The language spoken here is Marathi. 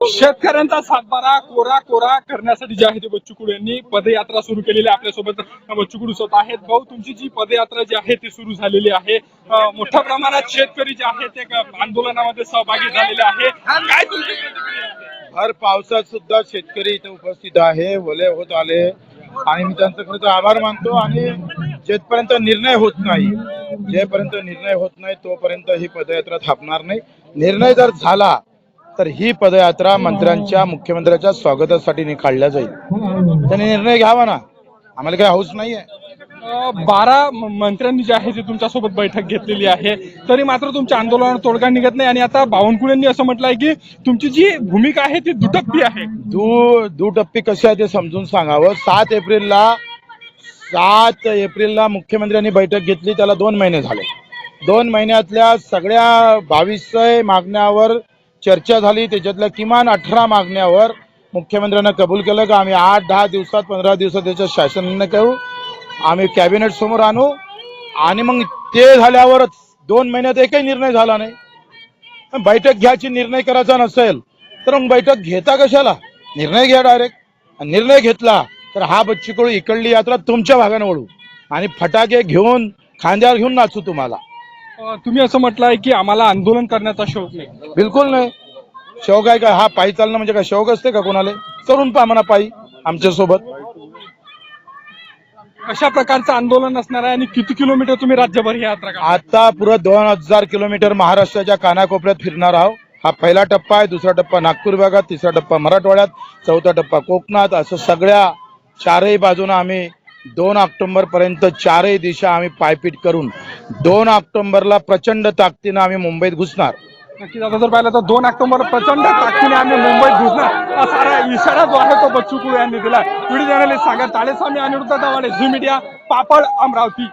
शेतकऱ्यांचा सातबारा कोरा कोरा करण्यासाठी जे आहे ते बच्चू कडू यांनी पदयात्रा सुरू केलेली आहे. आपल्यासोबत बच्चू कडू स्वतः आहेत. भाऊ तुमची जी पदयात्रा जी आहे ती सुरू झालेली आहे. मोठ्या प्रमाणात शेतकरी जे आहेत ते आंदोलनामध्ये सहभागी झालेले आहे. काय तुमची भर पावसात सुद्धा शेतकरी इथे उपस्थित आहे. ओले होत आले. आणि मी त्यांचा आभार मानतो. आणि जेपर्यंत निर्णय होत नाही जेपर्यंत निर्णय होत नाही तोपर्यंत ही पदयात्रा थांबणार नाही. निर्णय जर झाला तर ही पदयात्रा मंत्र्यांच्या मुख्यमंत्र्याच्या स्वागतासाठी काढल्या जाईल. त्यांनी निर्णय घ्यावा ना? आम्हाला काही हाऊस नाही आहे बारा मंत्र्यांनी जे आहे ते तुमच्यासोबत बैठक घेतलेली आहे. तरी मात्र तुमच्या आंदोलनावर तोडगा निघत नाही आणि आता बावनकुळेंनी असं म्हटलंय की तुमची जी भूमिका आहे ती दुटप्पी आहे. दू दुटप्पी कशी आहे ते समजून सांगावं. सात एप्रिलला सात एप्रिलला मुख्यमंत्र्यांनी बैठक घेतली. त्याला दोन महिने झाले. दोन महिन्यातल्या सगळ्या बावीसशे मागण्यावर चर्चा झाली त्याच्यातल्या किमान अठरा मागण्यावर मुख्यमंत्र्यांना कबूल केलं का आम्ही आठ दहा दिवसात पंधरा दिवसात त्याच्या शासनाने करू. आम्ही कॅबिनेट समोर आणू. आणि मग ते झाल्यावरच दोन महिन्यात एकही निर्णय झाला नाही. बैठक घ्यायची निर्णय करायचा नसेल तर मग बैठक घेता कशाला? निर्णय घ्या डायरेक्ट निर्णय घेतला तर हा बच्चीकडू इकडली यात्रा तुमच्या भागाने ओढू. आणि फटाके घेऊन खांद्यावर घेऊन नाचू तुम्हाला. तुम्ही असं म्हटलंय की आम्हाला आंदोलन करण्याचा शौक नाही. बिलकुल नाही. शौक आहे का? हा पायी चालणं म्हणजे काय? शौक असते का कोणाला? चढून पहा म्हणा पायी आमच्यासोबत. कशा प्रकारचं आंदोलन असणार आहे आणि किती किलोमीटर तुम्ही राज्यभर ही यात्रा करा आता पुरं दोन हजार किलोमीटर महाराष्ट्राच्या कानाकोपऱ्यात फिरणार आहोत. हा पहिला टप्पा आहे दुसरा टप्पा नागपूर विभागात तिसरा टप्पा मराठवाड्यात चौथा टप्पा कोकणात. असं सगळ्या चारही बाजूने आम्ही दोन ऑक्टोंबरपर्यंत चारही दिशा आम्ही पायपीट करून दोन ऑक्टोबरला प्रचंड ताकदीनं आम्ही मुंबईत घुसणार. नक्कीच आता जर पाहिलं तर दोन ऑक्टोबर प्रचंड ताकदीने आम्ही मुंबईत घुसणार. हा सारा इशारा जो आहे तो बच्चू कुळे यांनी दिला video journalist Sagar Taleswami Aniruddha Dawade Zee media पापड अमरावती.